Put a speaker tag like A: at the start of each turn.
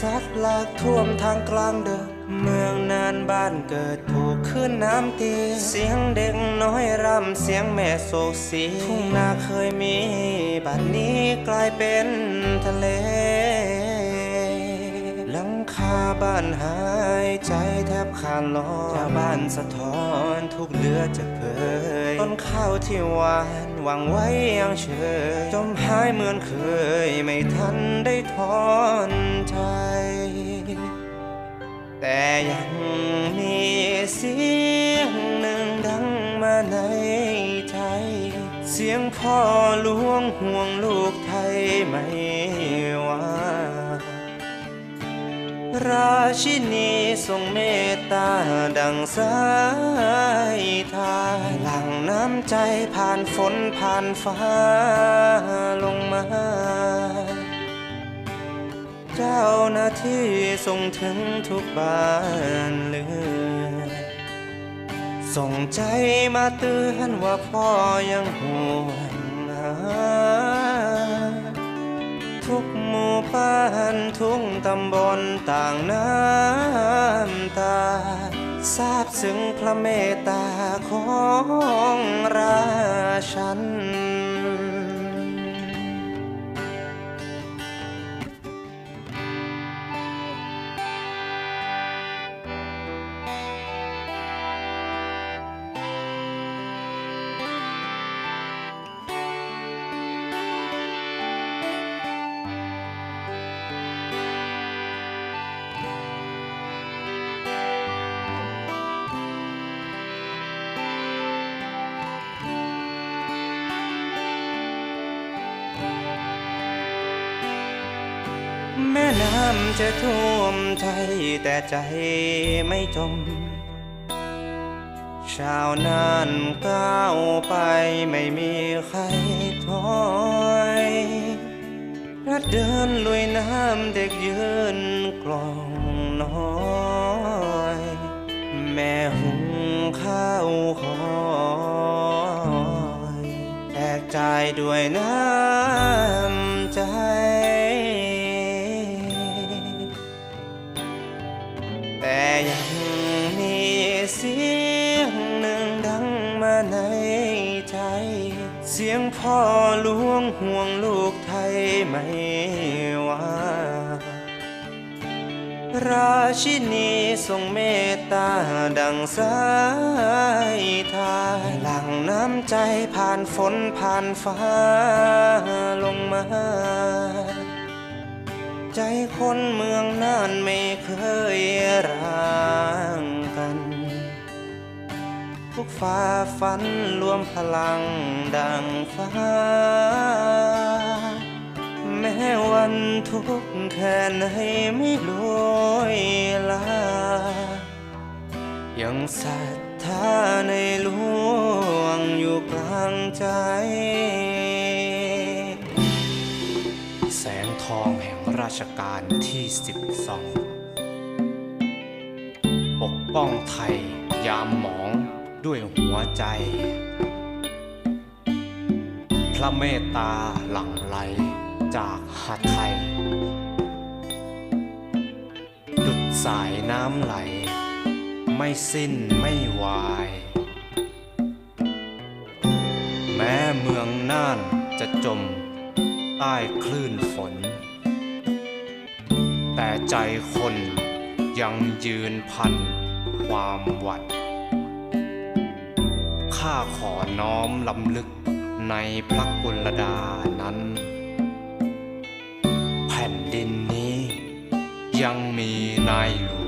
A: ซัดหลากท่วมทางกลางเดินเมืองนานบ้านเกิดถูกขึ้นน้ำตีเสียงเด็กน้อยรำเสียงแม่โศกสีทุ่งนาเคยมีบัดนี้กลายเป็นทะเล หลังคาบ้านหาย ใจแทบขาดลอยชาวบ้านสะท้อนทุกเลือดจะเผย ต้นข้าวที่หวานหวังไว้ยังเฉยจมหายเหมือนเคย ไม่ทันได้ถอนใจ แต่ยังมีเสียงหนึ่งดังมาในใจ เสียงพ่อหลวงห่วงลูกไทยไม่ ราชินีทรงเมตตาดังสายทานหลั่งน้ำใจผ่านฝนผ่านฟ้าลงมา เจ้าหน้าที่ส่งถึงทุกบ้านเรือนส่งใจมาเตือนว่าพ่อยังห่วง ทุ่งตำบลต่างน้ำตาทราบซึ้งพระเมตตาของราชัน แม่น้ำจะท่วมไทยแต่ใจไม่จม ชาวนานก้าวไปไม่มีใครถอยรัดเดินลุยน้ำเด็กยืนกลองน้อย แม่หุงข้าวคอยแจกจ่ายด้วยน้ำใจ พ่อหลวงห่วงลูกไทยไม่ว่า ราชินีทรงเมตตาดังสายทานหลั่งน้ำใจผ่านฝนผ่านฟ้าลงมา ใจคนเมืองน่านไม่เคยรา ฟ้าฝันรวมพลังดังฟ้า แม้วันทุกข์แค่ไหนไม่ลอยลา ยังศรัทธาในหลวงอยู่กลางใจ
B: แสงทองแห่งราชการที่12ปกป้องไทยยามหมอง ด้วยหัวใจ พระเมตตาหลั่งไหลจากหาไทย ดุดสายน้ำไหล ไม่สิ้นไม่วาย แม้เมืองน่านจะจมใต้คลื่นฝน แต่ใจคนยังยืนพันความหวั่น ข้าขอน้อมลำลึกในพระกุลดานั้น แผ่นดินนี้ยังมีนายหลวง